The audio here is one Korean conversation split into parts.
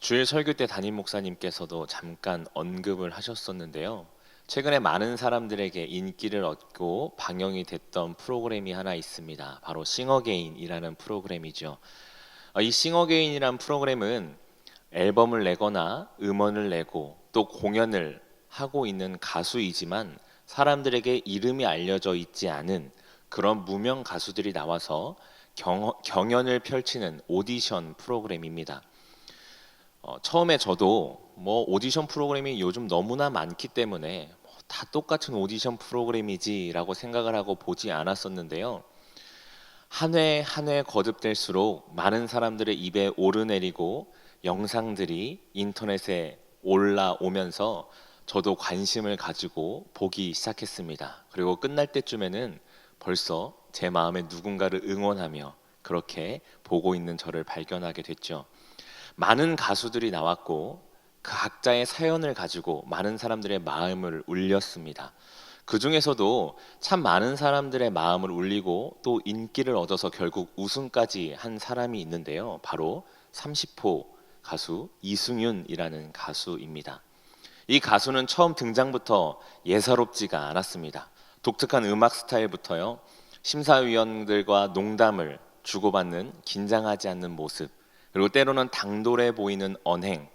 주일 설교 때 담임 목사님께서도 잠깐 언급을 하셨었는데요. 최근에 많은 사람들에게 인기를 얻고 방영이 됐던 프로그램이 하나 있습니다. 바로 싱어게인이라는 프로그램이죠. 어, 이 싱어게인이라는 프로그램은 앨범을 내거나 음원을 내고 또 공연을 하고 있는 가수이지만 사람들에게 이름이 알려져 있지 않은 그런 무명 가수들이 나와서 경, 경연을 펼치는 오디션 프로그램입니다. 어, 처음에 저도 뭐 오디션 프로그램이 요즘 너무나 많기 때문에 뭐 다 똑같은 오디션 프로그램이지라고 생각을 하고 보지 않았었는데요. 한 회 한 회 거듭될수록 많은 사람들의 입에 오르내리고 영상들이 인터넷에 올라오면서 저도 관심을 가지고 보기 시작했습니다. 그리고 끝날 때쯤에는 벌써 제 마음에 누군가를 응원하며 그렇게 보고 있는 저를 발견하게 됐죠. 많은 가수들이 나왔고 그 각자의 사연을 가지고 많은 사람들의 마음을 울렸습니다. 그 중에서도 참 많은 사람들의 마음을 울리고 또 인기를 얻어서 결국 우승까지 한 사람이 있는데요. 바로 30호 가수 이승윤이라는 가수입니다. 이 가수는 처음 등장부터 예사롭지가 않았습니다. 독특한 음악 스타일부터요. 심사위원들과 농담을 주고받는 긴장하지 않는 모습, 그리고 때로는 당돌해 보이는 언행,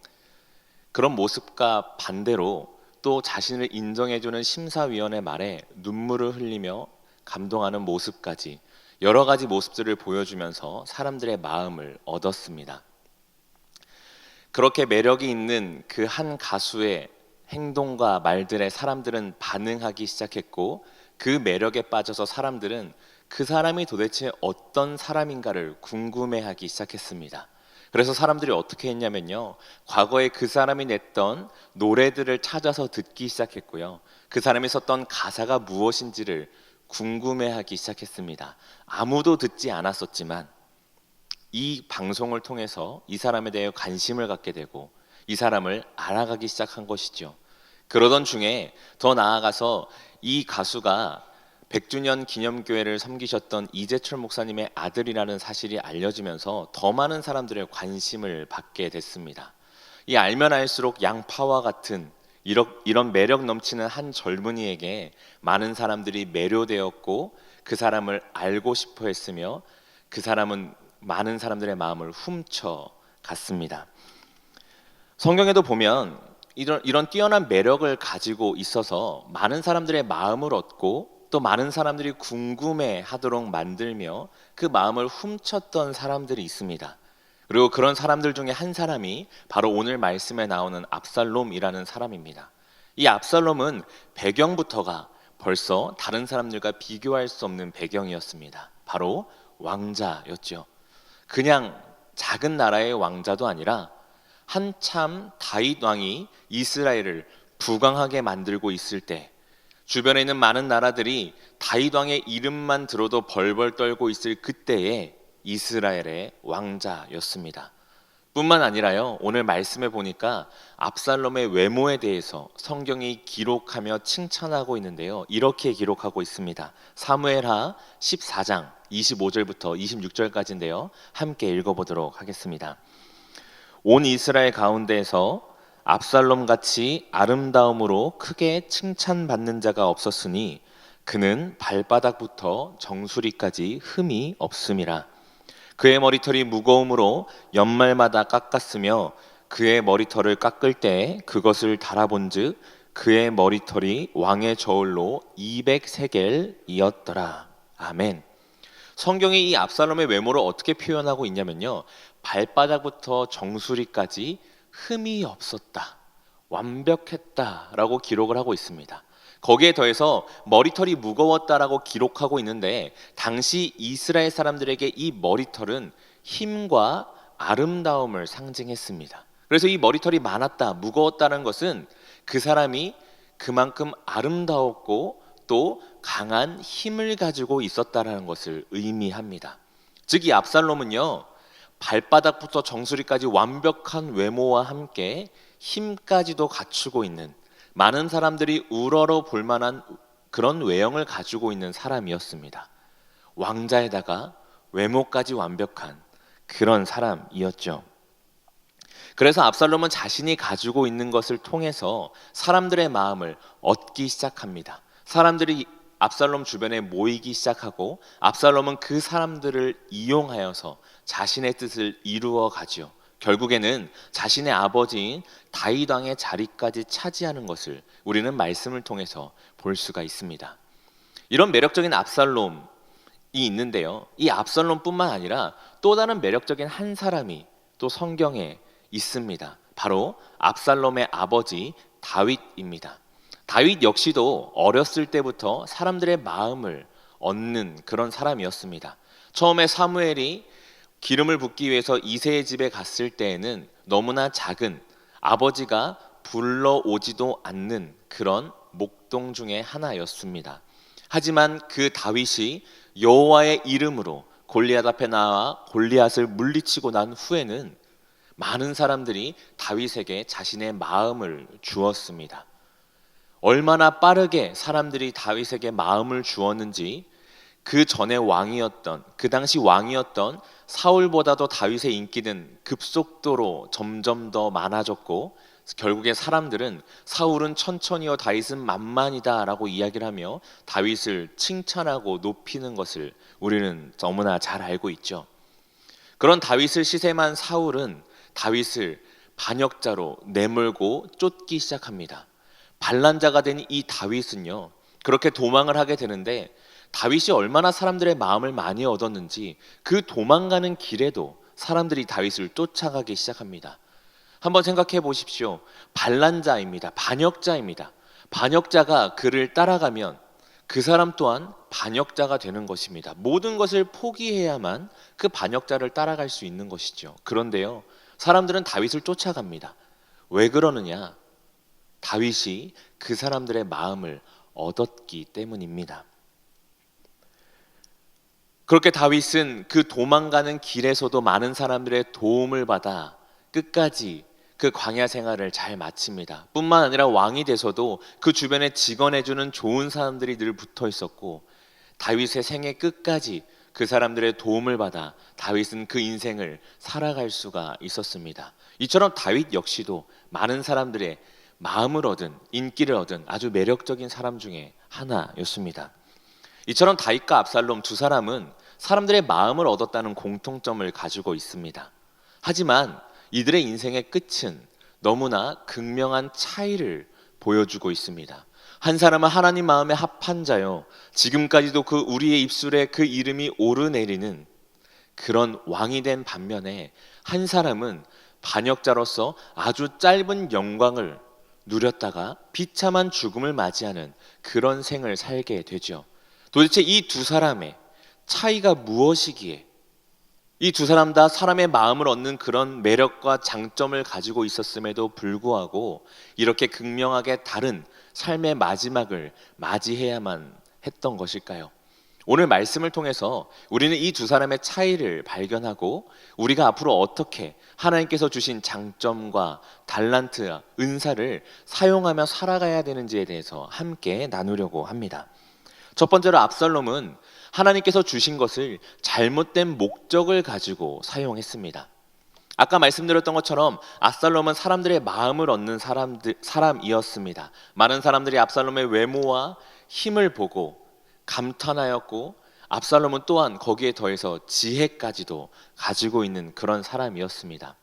그런 모습과 반대로 또 자신을 인정해주는 심사위원의 말에 눈물을 흘리며 감동하는 모습까지 여러 가지 모습들을 보여주면서 사람들의 마음을 얻었습니다. 그렇게 매력이 있는 그 한 가수의 행동과 말들에 사람들은 반응하기 시작했고 그 매력에 빠져서 사람들은 그 사람이 도대체 어떤 사람인가를 궁금해하기 시작했습니다. 그래서 사람들이 어떻게 했냐면요. 과거에 그 사람이 냈던 노래들을 찾아서 듣기 시작했고요. 그 사람이 썼던 가사가 무엇인지를 궁금해하기 시작했습니다. 아무도 듣지 않았었지만 이 방송을 통해서 이 사람에 대해 관심을 갖게 되고 이 사람을 알아가기 시작한 것이죠. 그러던 중에 더 나아가서 이 가수가 100주년 기념교회를 섬기셨던 이재철 목사님의 아들이라는 사실이 알려지면서 더 많은 사람들의 관심을 받게 됐습니다. 이 알면 알수록 양파와 같은 이런 매력 넘치는 한 젊은이에게 많은 사람들이 매료되었고 그 사람을 알고 싶어 했으며 그 사람은 많은 사람들의 마음을 훔쳐 갔습니다. 성경에도 보면 이런, 이런 뛰어난 매력을 가지고 있어서 많은 사람들의 마음을 얻고 또 많은 사람들이 궁금해 하도록 만들며 그 마음을 훔쳤던 사람들이 있습니다. 그리고 그런 사람들 중에 한 사람이 바로 오늘 말씀에 나오는 압살롬이라는 사람입니다. 이 압살롬은 배경부터가 벌써 다른 사람들과 비교할 수 없는 배경이었습니다. 바로 왕자였죠. 그냥 작은 나라의 왕자도 아니라 한참 다윗 왕이 이스라엘을 부강하게 만들고 있을 때 주변에 있는 많은 나라들이 다윗 왕의 이름만 들어도 벌벌 떨고 있을 그때의 이스라엘의 왕자였습니다. 뿐만 아니라요. 오늘 말씀해 보니까 압살롬의 외모에 대해서 성경이 기록하며 칭찬하고 있는데요. 이렇게 기록하고 있습니다. 사무엘하 14장 25절부터 26절까지인데요. 함께 읽어 보도록 하겠습니다. 온 이스라엘 가운데에서 압살롬 같이 아름다움으로 크게 칭찬받는 자가 없었으니 그는 발바닥부터 정수리까지 흠이 없음이라. 그의 머리털이 무거움으로 연말마다 깎았으며 그의 머리털을 깎을 때 그것을 달아본즉 그의 머리털이 왕의 저울로 200세겔이었더라. 아멘. 성경이 이 압살롬의 외모를 어떻게 표현하고 있냐면요. 발바닥부터 정수리까지 흠이 없었다. 완벽했다라고 기록을 하고 있습니다. 거기에 더해서 머리털이 무거웠다라고 기록하고 있는데 당시 이스라엘 사람들에게 이 머리털은 힘과 아름다움을 상징했습니다. 그래서 이 머리털이 많았다, 무거웠다는 것은 그 사람이 그만큼 아름다웠고 또 강한 힘을 가지고 있었다라는 것을 의미합니다. 즉 이 압살롬은요. 발바닥부터 정수리까지 완벽한 외모와 함께 힘까지도 갖추고 있는 많은 사람들이 우러러 볼 만한 그런 외형을 가지고 있는 사람이었습니다. 왕자에다가 외모까지 완벽한 그런 사람이었죠. 그래서 압살롬은 자신이 가지고 있는 것을 통해서 사람들의 마음을 얻기 시작합니다. 사람들이 압살롬 주변에 모이기 시작하고 압살롬은 그 사람들을 이용하여서 자신의 뜻을 이루어 가지요. 결국에는 자신의 아버지인 다윗 왕의 자리까지 차지하는 것을 우리는 말씀을 통해서 볼 수가 있습니다. 이런 매력적인 압살롬이 있는데요. 이 압살롬뿐만 아니라 또 다른 매력적인 한 사람이 또 성경에 있습니다. 바로 압살롬의 아버지 다윗입니다. 다윗 역시도 어렸을 때부터 사람들의 마음을 얻는 그런 사람이었습니다. 처음에 사무엘이 기름을 붓기 위해서 이세의 집에 갔을 때에는 너무나 작은 아버지가 불러오지도 않는 그런 목동 중의 하나였습니다. 하지만 그 다윗이 여호와의 이름으로 골리앗 앞에 나와 골리앗을 물리치고 난 후에는 많은 사람들이 다윗에게 자신의 마음을 주었습니다. 얼마나 빠르게 사람들이 다윗에게 마음을 주었는지 그 전에 왕이었던 그 당시 왕이었던 사울보다도 다윗의 인기는 급속도로 점점 더 많아졌고 결국에 사람들은 사울은 천천히요 다윗은 만만이다라고 이야기를 하며 다윗을 칭찬하고 높이는 것을 우리는 너무나 잘 알고 있죠. 그런 다윗을 시샘한 사울은 다윗을 반역자로 내몰고 쫓기 시작합니다. 반란자가 된 이 다윗은요. 그렇게 도망을 하게 되는데 다윗이 얼마나 사람들의 마음을 많이 얻었는지 그 도망가는 길에도 사람들이 다윗을 쫓아가기 시작합니다. 한번 생각해 보십시오. 반란자입니다. 반역자입니다. 반역자가 그를 따라가면 그 사람 또한 반역자가 되는 것입니다. 모든 것을 포기해야만 그 반역자를 따라갈 수 있는 것이죠. 그런데요. 사람들은 다윗을 쫓아갑니다. 왜 그러느냐? 다윗이 그 사람들의 마음을 얻었기 때문입니다. 그렇게 다윗은 그 도망가는 길에서도 많은 사람들의 도움을 받아 끝까지 그 광야 생활을 잘 마칩니다. 뿐만 아니라 왕이 돼서도 그 주변에 직원해주는 좋은 사람들이 늘 붙어 있었고 다윗의 생애 끝까지 그 사람들의 도움을 받아 다윗은 그 인생을 살아갈 수가 있었습니다. 이처럼 다윗 역시도 많은 사람들의 마음을 얻은 인기를 얻은 아주 매력적인 사람 중에 하나였습니다. 이처럼 다윗과 압살롬 두 사람은 사람들의 마음을 얻었다는 공통점을 가지고 있습니다. 하지만 이들의 인생의 끝은 너무나 극명한 차이를 보여주고 있습니다. 한 사람은 하나님 마음에 합한 자요. 지금까지도 그 우리의 입술에 그 이름이 오르내리는 그런 왕이 된 반면에 한 사람은 반역자로서 아주 짧은 영광을 누렸다가 비참한 죽음을 맞이하는 그런 생을 살게 되죠. 도대체 이 두 사람의 차이가 무엇이기에 이 두 사람 다 사람의 마음을 얻는 그런 매력과 장점을 가지고 있었음에도 불구하고 이렇게 극명하게 다른 삶의 마지막을 맞이해야만 했던 것일까요? 오늘 말씀을 통해서 우리는 이 두 사람의 차이를 발견하고 우리가 앞으로 어떻게 하나님께서 주신 장점과 달란트, 은사를 사용하며 살아가야 되는지에 대해서 함께 나누려고 합니다. 첫 번째로 압살롬은 하나님께서 주신 것을 잘못된 목적을 가지고 사용했습니다. 아까 말씀드렸던 것처럼 압살롬은 사람들의 마음을 얻는 사람들, 사람이었습니다. 많은 사람들이 압살롬의 외모와 힘을 보고 감탄하였고 압살롬은 또한 거기에 더해서 지혜까지도 가지고 있는 그런 사람이었습니다.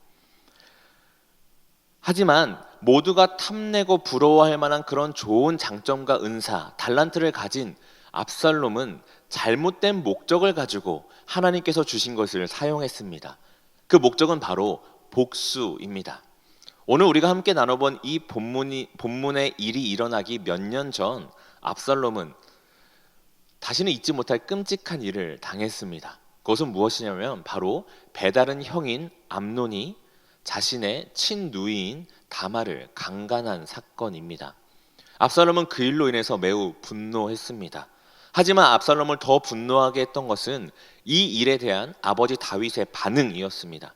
하지만 모두가 탐내고 부러워할 만한 그런 좋은 장점과 은사, 달란트를 가진 압살롬은 잘못된 목적을 가지고 하나님께서 주신 것을 사용했습니다. 그 목적은 바로 복수입니다. 오늘 우리가 함께 나눠본 이 본문이, 본문의 일이 일어나기 몇 년 전 압살롬은 다시는 잊지 못할 끔찍한 일을 당했습니다. 그것은 무엇이냐면 바로 배다른 형인 암논이 자신의 친누이인 다마를 강간한 사건입니다. 압살롬은 그 일로 인해서 매우 분노했습니다. 하지만 압살롬을 더 분노하게 했던 것은 이 일에 대한 아버지 다윗의 반응이었습니다.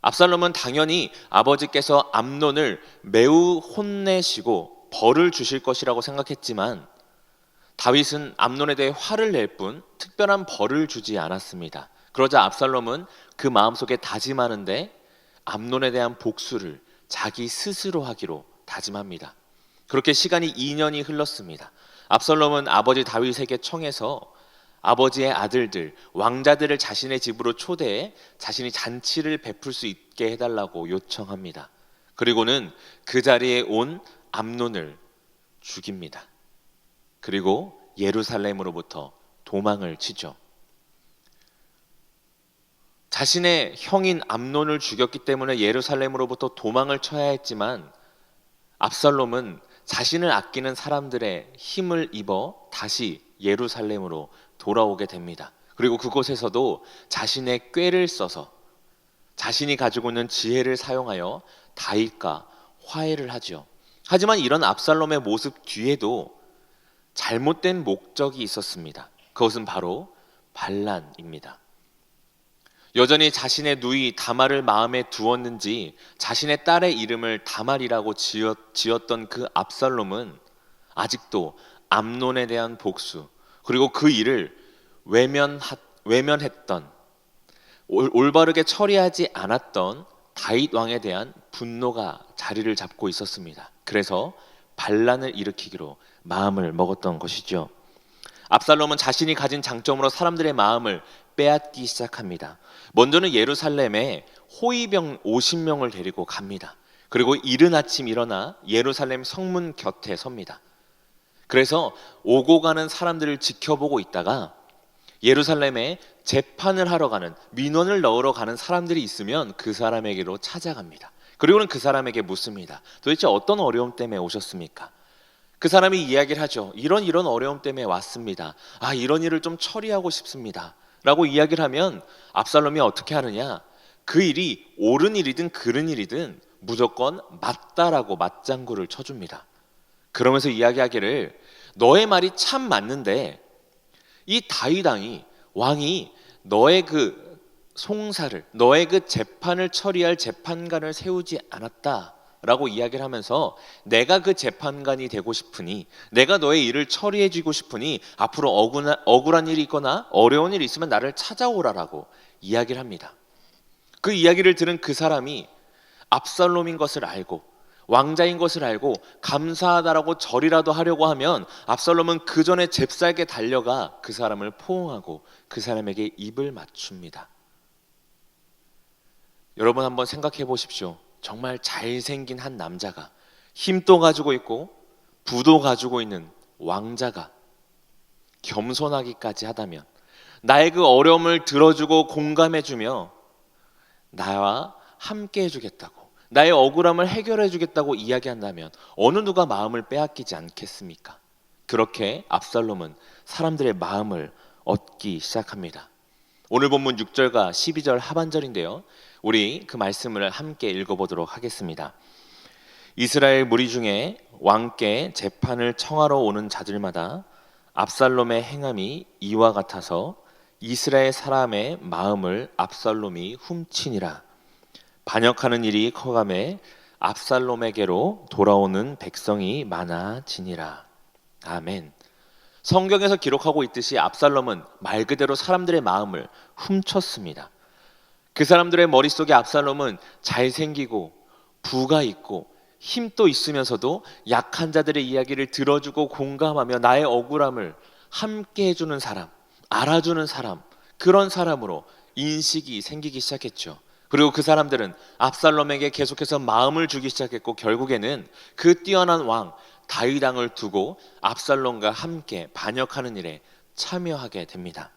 압살롬은 당연히 아버지께서 암논을 매우 혼내시고 벌을 주실 것이라고 생각했지만 다윗은 암논에 대해 화를 낼 뿐 특별한 벌을 주지 않았습니다. 그러자 압살롬은 그 마음속에 다짐하는데 암논에 대한 복수를 자기 스스로 하기로 다짐합니다. 그렇게 시간이 2년이 흘렀습니다. 압살롬은 아버지 다윗에게 청해서 아버지의 아들들, 왕자들을 자신의 집으로 초대해 자신이 잔치를 베풀 수 있게 해달라고 요청합니다. 그리고는 그 자리에 온 암논을 죽입니다. 그리고 예루살렘으로부터 도망을 치죠. 자신의 형인 암논을 죽였기 때문에 예루살렘으로부터 도망을 쳐야 했지만 압살롬은 자신을 아끼는 사람들의 힘을 입어 다시 예루살렘으로 돌아오게 됩니다. 그리고 그곳에서도 자신의 꾀를 써서 자신이 가지고 있는 지혜를 사용하여 다윗과 화해를 하죠. 하지만 이런 압살롬의 모습 뒤에도 잘못된 목적이 있었습니다. 그것은 바로 반란입니다. 여전히 자신의 누이 다말을 마음에 두었는지 자신의 딸의 이름을 다말이라고 지었, 지었던 그 압살롬은 아직도 암론에 대한 복수 그리고 그 일을 외면하, 외면했던 올, 올바르게 처리하지 않았던 다윗 왕에 대한 분노가 자리를 잡고 있었습니다. 그래서 반란을 일으키기로 마음을 먹었던 것이죠. 압살롬은 자신이 가진 장점으로 사람들의 마음을 빼앗기 시작합니다. 먼저는 예루살렘에 호위병 50명을 데리고 갑니다. 그리고 이른 아침 일어나 예루살렘 성문 곁에 섭니다. 그래서 오고 가는 사람들을 지켜보고 있다가 예루살렘에 재판을 하러 가는 민원을 넣으러 가는 사람들이 있으면 그 사람에게로 찾아갑니다. 그리고는 그 사람에게 묻습니다. 도대체 어떤 어려움 때문에 오셨습니까? 그 사람이 이야기를 하죠. 이런 이런 어려움 때문에 왔습니다. 아, 이런 일을 좀 처리하고 싶습니다. 라고 이야기를 하면 압살롬이 어떻게 하느냐? 그 일이 옳은 일이든 그른 일이든 무조건 맞다라고 맞장구를 쳐줍니다. 그러면서 이야기하기를 너의 말이 참 맞는데 이 다윗왕이 왕이 너의 그 송사를 너의 그 재판을 처리할 재판관을 세우지 않았다 라고 이야기를 하면서 내가 그 재판관이 되고 싶으니 내가 너의 일을 처리해 주고 싶으니 앞으로 억울한, 억울한 일이 있거나 어려운 일이 있으면 나를 찾아오라라고 이야기를 합니다. 그 이야기를 들은 그 사람이 압살롬인 것을 알고 왕자인 것을 알고 감사하다라고 절이라도 하려고 하면 압살롬은 그 전에 잽싸게 달려가 그 사람을 포옹하고 그 사람에게 입을 맞춥니다. 여러분 한번 생각해 보십시오. 정말 잘생긴 한 남자가 힘도 가지고 있고 부도 가지고 있는 왕자가 겸손하기까지 하다면 나의 그 어려움을 들어주고 공감해주며 나와 함께 해주겠다고 나의 억울함을 해결해주겠다고 이야기한다면 어느 누가 마음을 빼앗기지 않겠습니까? 그렇게 압살롬은 사람들의 마음을 얻기 시작합니다. 오늘 본문 6절과 12절 하반절인데요. 우리 그 말씀을 함께 읽어보도록 하겠습니다. 이스라엘 무리 중에 왕께 재판을 청하러 오는 자들마다 압살롬의 행함이 이와 같아서 이스라엘 사람의 마음을 압살롬이 훔치니라. 반역하는 일이 커감에 압살롬에게로 돌아오는 백성이 많아지니라. 아멘. 성경에서 기록하고 있듯이 압살롬은 말 그대로 사람들의 마음을 훔쳤습니다. 그 사람들의 머릿속에 압살롬은 잘생기고 부가 있고 힘도 있으면서도 약한 자들의 이야기를 들어주고 공감하며 나의 억울함을 함께 해주는 사람, 알아주는 사람, 그런 사람으로 인식이 생기기 시작했죠. 그리고 그 사람들은 압살롬에게 계속해서 마음을 주기 시작했고 결국에는 그 뛰어난 왕 다윗 왕을 두고 압살롬과 함께 반역하는 일에 참여하게 됩니다.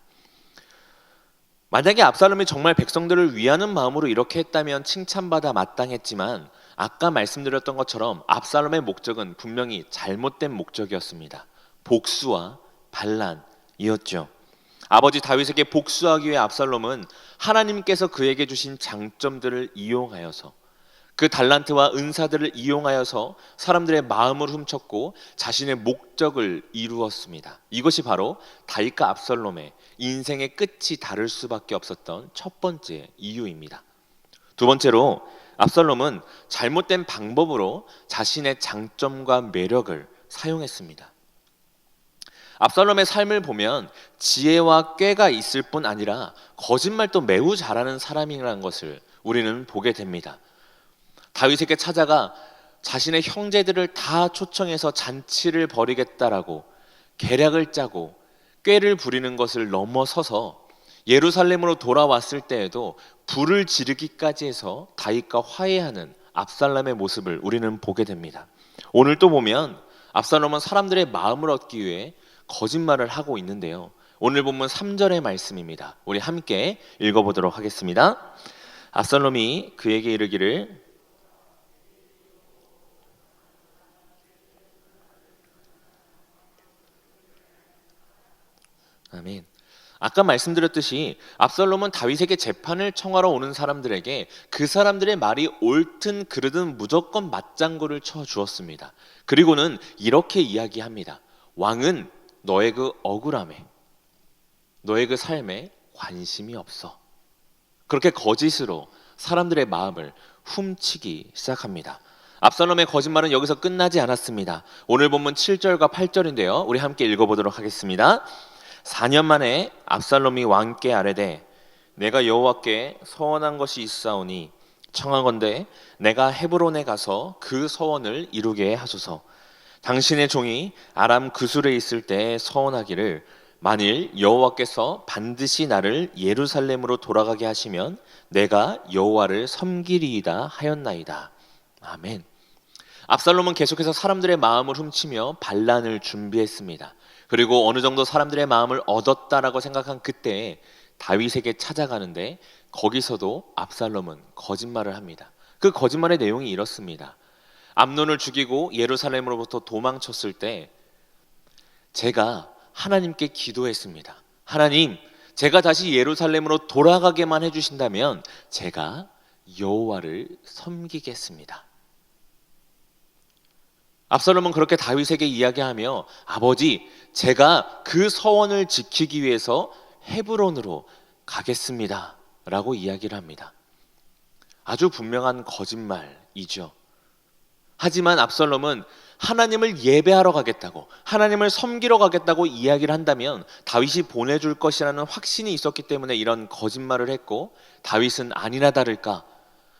만약에 압살롬이 정말 백성들을 위하는 마음으로 이렇게 했다면 칭찬받아 마땅했지만 아까 말씀드렸던 것처럼 압살롬의 목적은 분명히 잘못된 목적이었습니다. 복수와 반란이었죠. 아버지 다윗에게 복수하기 위해 압살롬은 하나님께서 그에게 주신 장점들을 이용하여서 그 달란트와 은사들을 이용하여서 사람들의 마음을 훔쳤고 자신의 목적을 이루었습니다. 이것이 바로 다윗과 압살롬의 인생의 끝이 다를 수밖에 없었던 첫 번째 이유입니다. 두 번째로 압살롬은 잘못된 방법으로 자신의 장점과 매력을 사용했습니다. 압살롬의 삶을 보면 지혜와 꾀가 있을 뿐 아니라 거짓말도 매우 잘하는 사람이라는 것을 우리는 보게 됩니다. 다윗에게 찾아가 자신의 형제들을 다 초청해서 잔치를 벌이겠다라고 계략을 짜고 꾀를 부리는 것을 넘어서서 예루살렘으로 돌아왔을 때에도 불을 지르기까지 해서 다윗과 화해하는 압살롬의 모습을 우리는 보게 됩니다. 오늘 또 보면 압살롬은 사람들의 마음을 얻기 위해 거짓말을 하고 있는데요. 오늘 본문 3절의 말씀입니다. 우리 함께 읽어보도록 하겠습니다. 압살롬이 그에게 이르기를 아멘. 아까 말씀드렸듯이 압살롬은 다윗에게 재판을 청하러 오는 사람들에게 그 사람들의 말이 옳든 그르든 무조건 맞장구를 쳐 주었습니다. 그리고는 이렇게 이야기합니다. 왕은 너의 그 억울함에 너의 그 삶에 관심이 없어. 그렇게 거짓으로 사람들의 마음을 훔치기 시작합니다. 압살롬의 거짓말은 여기서 끝나지 않았습니다. 오늘 본문 7절과 8절인데요. 우리 함께 읽어보도록 하겠습니다. 4년 만에 압살롬이 왕께 아뢰되 내가 여호와께 서원한 것이 있사오니 청하건대 내가 헤브론에 가서 그 서원을 이루게 하소서. 당신의 종이 아람 그술에 있을 때 서원하기를 만일 여호와께서 반드시 나를 예루살렘으로 돌아가게 하시면 내가 여호와를 섬기리이다 하였나이다. 아멘. 압살롬은 계속해서 사람들의 마음을 훔치며 반란을 준비했습니다. 그리고 어느 정도 사람들의 마음을 얻었다라고 생각한 그때 다윗에게 찾아가는데 거기서도 압살롬은 거짓말을 합니다. 그 거짓말의 내용이 이렇습니다. 암논을 죽이고 예루살렘으로부터 도망쳤을 때 제가 하나님께 기도했습니다. 하나님, 제가 다시 예루살렘으로 돌아가게만 해주신다면 제가 여호와를 섬기겠습니다. 압살롬은 그렇게 다윗에게 이야기하며 아버지, 제가 그 서원을 지키기 위해서 헤브론으로 가겠습니다. 라고 이야기를 합니다. 아주 분명한 거짓말이죠. 하지만 압살롬은 하나님을 예배하러 가겠다고, 하나님을 섬기러 가겠다고 이야기를 한다면 다윗이 보내줄 것이라는 확신이 있었기 때문에 이런 거짓말을 했고, 다윗은 아니나 다를까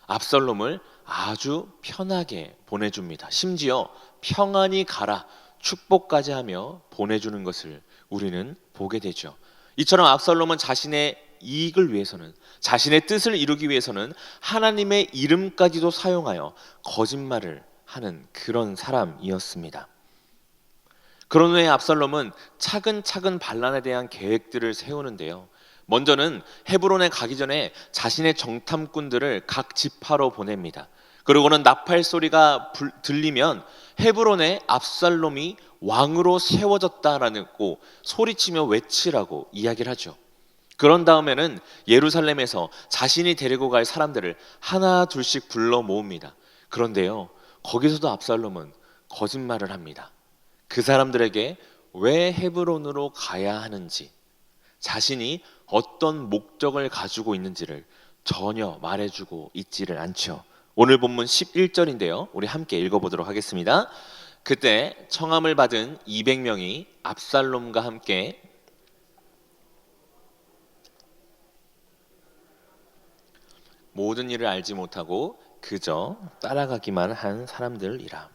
압살롬을 아주 편하게 보내줍니다. 심지어 평안히 가라 축복까지 하며 보내주는 것을 우리는 보게 되죠. 이처럼 압살롬은 자신의 이익을 위해서는 자신의 뜻을 이루기 위해서는 하나님의 이름까지도 사용하여 거짓말을 하는 그런 사람이었습니다. 그런 후에 압살롬은 차근차근 반란에 대한 계획들을 세우는데요. 먼저는 헤브론에 가기 전에 자신의 정탐꾼들을 각 지파로 보냅니다. 그리고는 나팔 소리가 들리면 헤브론에 압살롬이 왕으로 세워졌다라는 고 소리치며 외치라고 이야기를 하죠. 그런 다음에는 예루살렘에서 자신이 데리고 갈 사람들을 하나 둘씩 불러 모읍니다. 그런데요, 거기서도 압살롬은 거짓말을 합니다. 그 사람들에게 왜 헤브론으로 가야 하는지, 자신이 어떤 목적을 가지고 있는지를 전혀 말해주고 있지를 않죠. 오늘 본문 11절인데요. 우리 함께 읽어보도록 하겠습니다. 그때 청함을 받은 200명이 압살롬과 함께 모든 일을 알지 못하고 그저 따라가기만 한 사람들이라.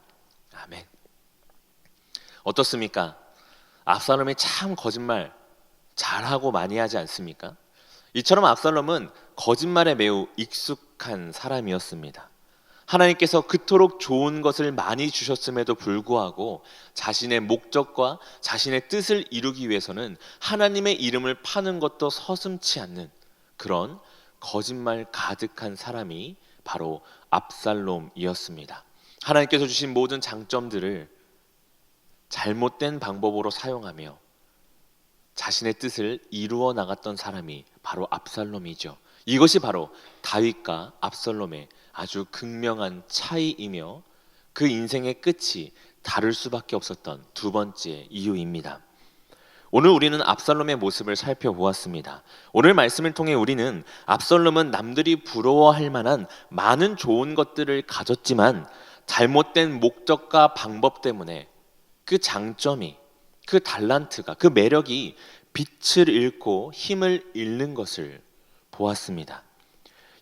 아멘. 어떻습니까? 압살롬이 참 거짓말 잘하고 많이 하지 않습니까? 이처럼 압살롬은 거짓말에 매우 익숙한 사람이었습니다. 하나님께서 그토록 좋은 것을 많이 주셨음에도 불구하고 자신의 목적과 자신의 뜻을 이루기 위해서는 하나님의 이름을 파는 것도 서슴치 않는 그런 거짓말 가득한 사람이 바로 압살롬이었습니다. 하나님께서 주신 모든 장점들을 잘못된 방법으로 사용하며 자신의 뜻을 이루어 나갔던 사람이 바로 압살롬이죠. 이것이 바로 다윗과 압살롬의 아주 극명한 차이이며 그 인생의 끝이 다를 수밖에 없었던 두 번째 이유입니다. 오늘 우리는 압살롬의 모습을 살펴보았습니다. 오늘 말씀을 통해 우리는 압살롬은 남들이 부러워할 만한 많은 좋은 것들을 가졌지만 잘못된 목적과 방법 때문에 그 장점이 그 달란트가 그 매력이 빛을 잃고 힘을 잃는 것을 보았습니다.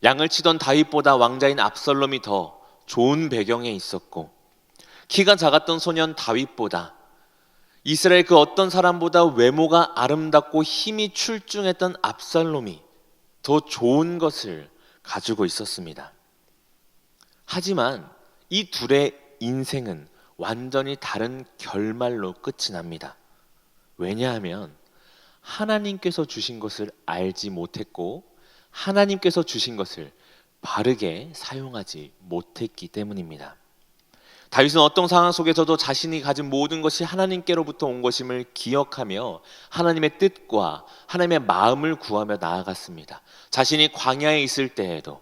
양을 치던 다윗보다 왕자인 압살롬이 더 좋은 배경에 있었고 키가 작았던 소년 다윗보다 이스라엘 그 어떤 사람보다 외모가 아름답고 힘이 출중했던 압살롬이 더 좋은 것을 가지고 있었습니다. 하지만 이 둘의 인생은 완전히 다른 결말로 끝이 납니다. 왜냐하면 하나님께서 주신 것을 알지 못했고 하나님께서 주신 것을 바르게 사용하지 못했기 때문입니다. 다윗은 어떤 상황 속에서도 자신이 가진 모든 것이 하나님께로부터 온 것임을 기억하며 하나님의 뜻과 하나님의 마음을 구하며 나아갔습니다. 자신이 광야에 있을 때에도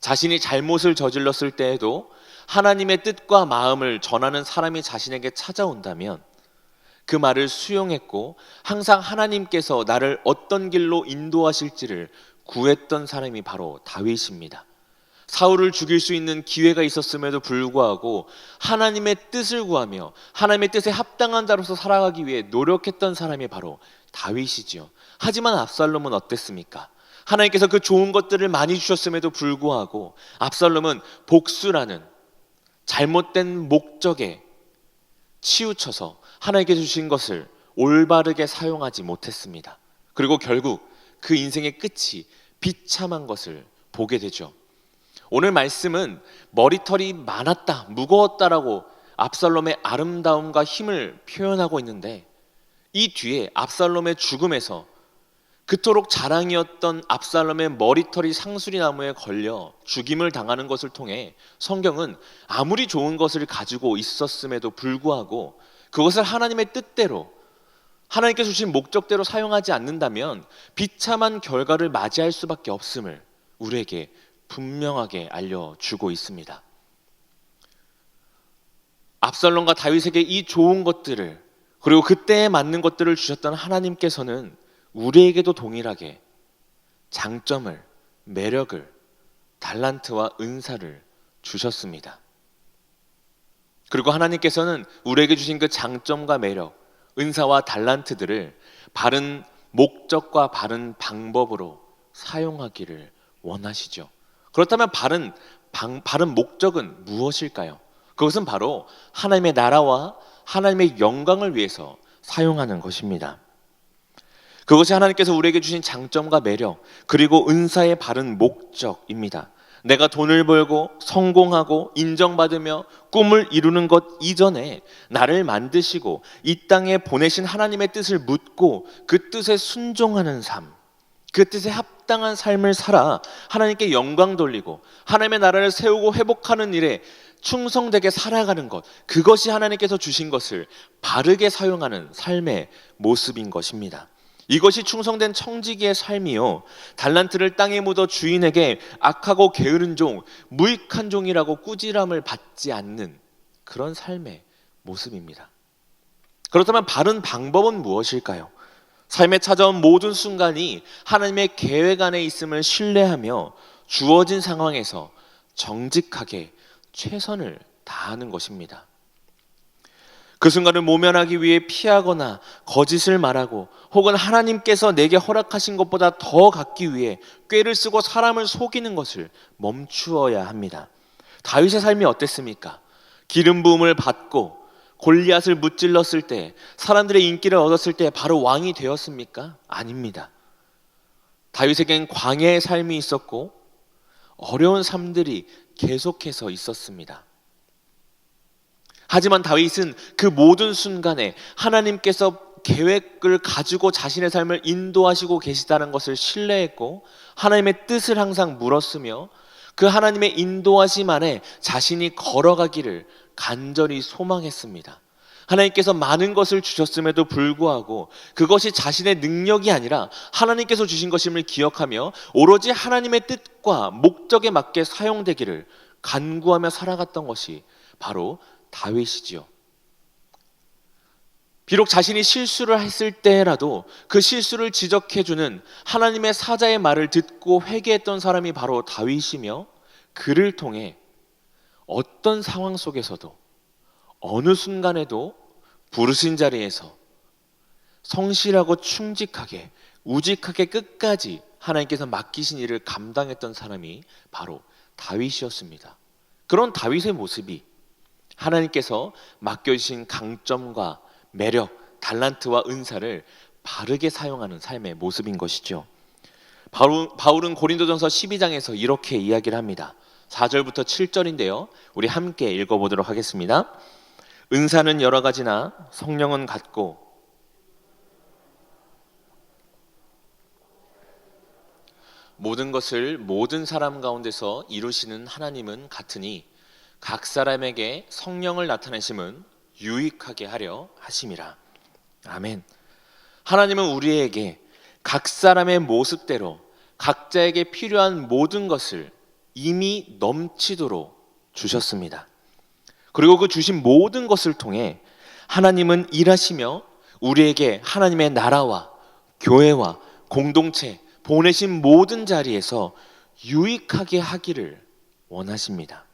자신이 잘못을 저질렀을 때에도 하나님의 뜻과 마음을 전하는 사람이 자신에게 찾아온다면 그 말을 수용했고 항상 하나님께서 나를 어떤 길로 인도하실지를 구했던 사람이 바로 다윗입니다. 사울을 죽일 수 있는 기회가 있었음에도 불구하고 하나님의 뜻을 구하며 하나님의 뜻에 합당한 자로서 살아가기 위해 노력했던 사람이 바로 다윗이지요. 하지만 압살롬은 어땠습니까? 하나님께서 그 좋은 것들을 많이 주셨음에도 불구하고 압살롬은 복수라는 잘못된 목적에 치우쳐서 하나님께서 주신 것을 올바르게 사용하지 못했습니다. 그리고 결국 그 인생의 끝이 비참한 것을 보게 되죠. 오늘 말씀은 머리털이 많았다, 무거웠다라고 압살롬의 아름다움과 힘을 표현하고 있는데 이 뒤에 압살롬의 죽음에서 그토록 자랑이었던 압살롬의 머리털이 상수리 나무에 걸려 죽임을 당하는 것을 통해 성경은 아무리 좋은 것을 가지고 있었음에도 불구하고 그것을 하나님의 뜻대로 하나님께서 주신 목적대로 사용하지 않는다면 비참한 결과를 맞이할 수밖에 없음을 우리에게 분명하게 알려주고 있습니다. 압살롬과 다윗에게 이 좋은 것들을 그리고 그때에 맞는 것들을 주셨던 하나님께서는 우리에게도 동일하게 장점을, 매력을, 달란트와 은사를 주셨습니다. 그리고 하나님께서는 우리에게 주신 그 장점과 매력, 은사와 달란트들을 바른 목적과 바른 방법으로 사용하기를 원하시죠. 그렇다면 바른 방, 바른 목적은 무엇일까요? 그것은 바로 하나님의 나라와 하나님의 영광을 위해서 사용하는 것입니다. 그것이 하나님께서 우리에게 주신 장점과 매력, 그리고 은사의 바른 목적입니다. 내가 돈을 벌고 성공하고 인정받으며 꿈을 이루는 것 이전에 나를 만드시고 이 땅에 보내신 하나님의 뜻을 묻고 그 뜻에 순종하는 삶, 그 뜻에 합당한 삶을 살아 하나님께 영광 돌리고 하나님의 나라를 세우고 회복하는 일에 충성되게 살아가는 것, 그것이 하나님께서 주신 것을 바르게 사용하는 삶의 모습인 것입니다. 이것이 충성된 청지기의 삶이요. 달란트를 땅에 묻어 주인에게 악하고 게으른 종, 무익한 종이라고 꾸지람을 받지 않는 그런 삶의 모습입니다. 그렇다면 바른 방법은 무엇일까요? 삶에 찾아온 모든 순간이 하나님의 계획 안에 있음을 신뢰하며 주어진 상황에서 정직하게 최선을 다하는 것입니다. 그 순간을 모면하기 위해 피하거나 거짓을 말하고 혹은 하나님께서 내게 허락하신 것보다 더 갖기 위해 꾀를 쓰고 사람을 속이는 것을 멈추어야 합니다. 다윗의 삶이 어땠습니까? 기름 부음을 받고 골리앗을 무찔렀을 때 사람들의 인기를 얻었을 때 바로 왕이 되었습니까? 아닙니다. 다윗에겐 광야의 삶이 있었고 어려운 삶들이 계속해서 있었습니다. 하지만 다윗은 그 모든 순간에 하나님께서 계획을 가지고 자신의 삶을 인도하시고 계시다는 것을 신뢰했고 하나님의 뜻을 항상 물었으며 그 하나님의 인도하심 안에 자신이 걸어가기를 간절히 소망했습니다. 하나님께서 많은 것을 주셨음에도 불구하고 그것이 자신의 능력이 아니라 하나님께서 주신 것임을 기억하며 오로지 하나님의 뜻과 목적에 맞게 사용되기를 간구하며 살아갔던 것이 바로 다윗이지요. 비록 자신이 실수를 했을 때라도 그 실수를 지적해주는 하나님의 사자의 말을 듣고 회개했던 사람이 바로 다윗이며 그를 통해 어떤 상황 속에서도 어느 순간에도 부르신 자리에서 성실하고 충직하게 우직하게 끝까지 하나님께서 맡기신 일을 감당했던 사람이 바로 다윗이었습니다. 그런 다윗의 모습이 하나님께서 맡겨주신 강점과 매력, 달란트와 은사를 바르게 사용하는 삶의 모습인 것이죠. 바울, 바울은 고린도전서 12장에서 이렇게 이야기를 합니다. 4절부터 7절인데요. 우리 함께 읽어보도록 하겠습니다. 은사는 여러 가지나 성령은 같고 모든 것을 모든 사람 가운데서 이루시는 하나님은 같으니 각 사람에게 성령을 나타내심은 유익하게 하려 하심이라. 아멘. 하나님은 우리에게 각 사람의 모습대로 각자에게 필요한 모든 것을 이미 넘치도록 주셨습니다. 그리고 그 주신 모든 것을 통해 하나님은 일하시며 우리에게 하나님의 나라와 교회와 공동체 보내신 모든 자리에서 유익하게 하기를 원하십니다.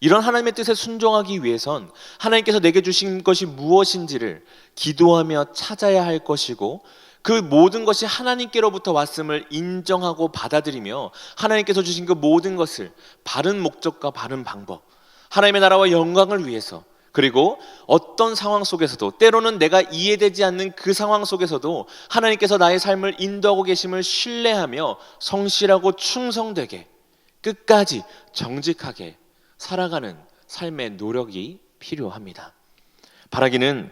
이런 하나님의 뜻에 순종하기 위해선 하나님께서 내게 주신 것이 무엇인지를 기도하며 찾아야 할 것이고 그 모든 것이 하나님께로부터 왔음을 인정하고 받아들이며 하나님께서 주신 그 모든 것을 바른 목적과 바른 방법, 하나님의 나라와 영광을 위해서 그리고 어떤 상황 속에서도 때로는 내가 이해되지 않는 그 상황 속에서도 하나님께서 나의 삶을 인도하고 계심을 신뢰하며 성실하고 충성되게 끝까지 정직하게 살아가는 삶의 노력이 필요합니다. 바라기는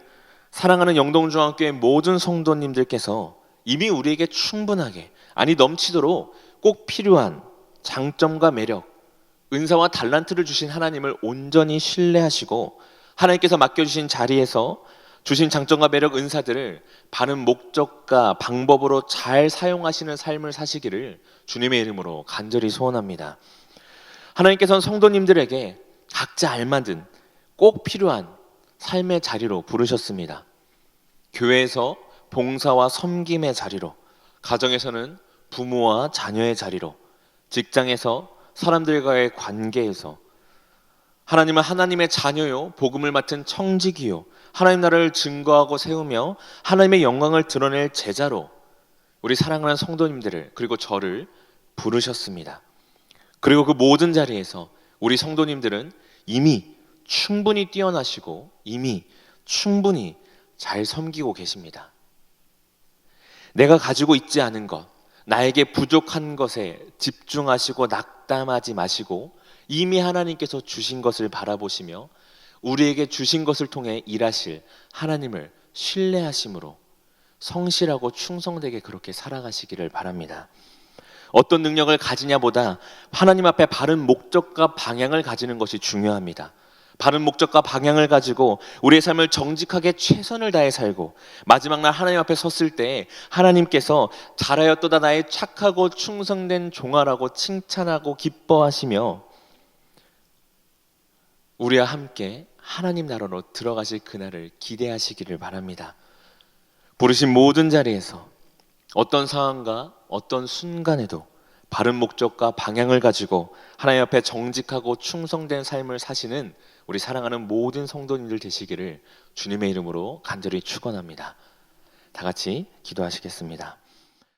사랑하는 영동중학교의 모든 성도님들께서 이미 우리에게 충분하게 아니 넘치도록 꼭 필요한 장점과 매력, 은사와 달란트를 주신 하나님을 온전히 신뢰하시고 하나님께서 맡겨주신 자리에서 주신 장점과 매력, 은사들을 바른 목적과 방법으로 잘 사용하시는 삶을 사시기를 주님의 이름으로 간절히 소원합니다. 하나님께서는 성도님들에게 각자 알맞은 꼭 필요한 삶의 자리로 부르셨습니다. 교회에서 봉사와 섬김의 자리로, 가정에서는 부모와 자녀의 자리로, 직장에서 사람들과의 관계에서 하나님은 하나님의 자녀요, 복음을 맡은 청지기요, 하나님 나라를 증거하고 세우며 하나님의 영광을 드러낼 제자로 우리 사랑하는 성도님들을 그리고 저를 부르셨습니다. 그리고 그 모든 자리에서 우리 성도님들은 이미 충분히 뛰어나시고 이미 충분히 잘 섬기고 계십니다. 내가 가지고 있지 않은 것, 나에게 부족한 것에 집중하시고 낙담하지 마시고 이미 하나님께서 주신 것을 바라보시며 우리에게 주신 것을 통해 일하실 하나님을 신뢰하심으로 성실하고 충성되게 그렇게 살아가시기를 바랍니다. 어떤 능력을 가지냐보다 하나님 앞에 바른 목적과 방향을 가지는 것이 중요합니다. 바른 목적과 방향을 가지고 우리의 삶을 정직하게 최선을 다해 살고 마지막 날 하나님 앞에 섰을 때 하나님께서 잘하였도다 나의 착하고 충성된 종아라고 칭찬하고 기뻐하시며 우리와 함께 하나님 나라로 들어가실 그날을 기대하시기를 바랍니다. 부르신 모든 자리에서 어떤 상황과 어떤 순간에도 바른 목적과 방향을 가지고 하나님 앞에 정직하고 충성된 삶을 사시는 우리 사랑하는 모든 성도님들 되시기를 주님의 이름으로 간절히 축원합니다. 다 같이 기도하시겠습니다.